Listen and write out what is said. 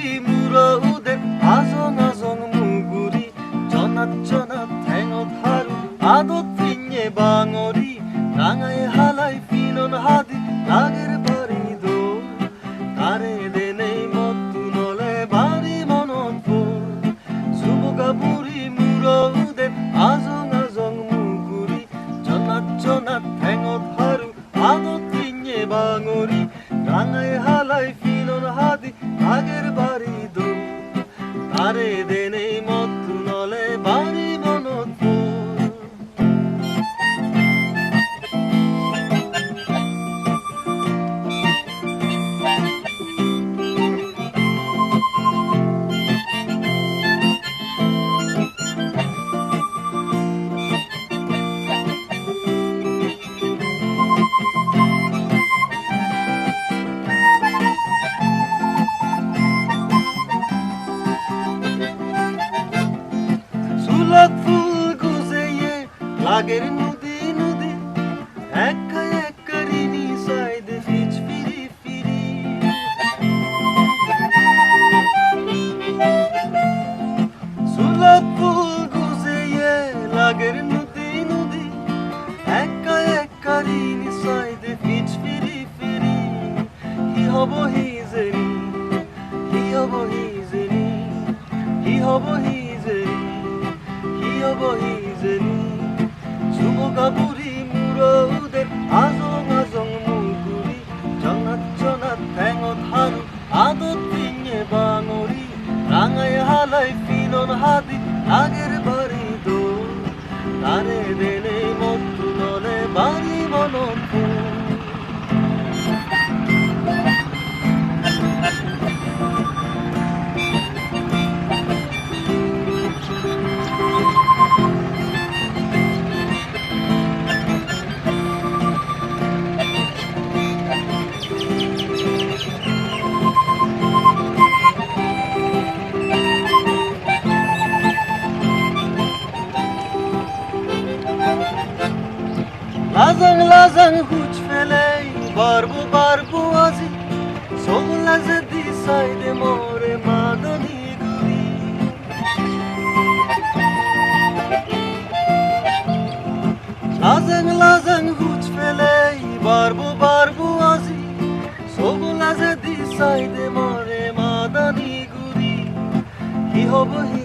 숲이 물어오대 아성아성 무구리 전학전학 탱옷 하루 아도 띵예 방어리 랑아의 하라이 피넌 하디 나게르 버리도 다레 데네 멋두 놀래 바리 머넌포 수보가 불이 물어오대 아성아성 무구리 전학전학 탱옷 하루 아도 띵예 방어리 랑아의 하라이 রে লাগের নদী নদী একা একা রিনি সাইদে ফিচ ফিরি ফিরি সুলত ফুল গুজেয়ে লাগের নদী নদী একা একা রিনি সাইদে ফিচ ফিরি ফিরি হি হব হিজেনি হি হব হিজেনি হি হব হিজেনি হি হব হিজেনি যুবকা Sumo Gaburi লাজং লাজং হুচ ফেলে বারবু বারবু আজি সোমলা যদি সাইডে মোরে মাদনি গুরি লাজং লাজং হুচ ফেলে বারবু বারবু আজি সোমলা যদি সাইডে মোরে মাদনি গুরি হি হব হিজেনি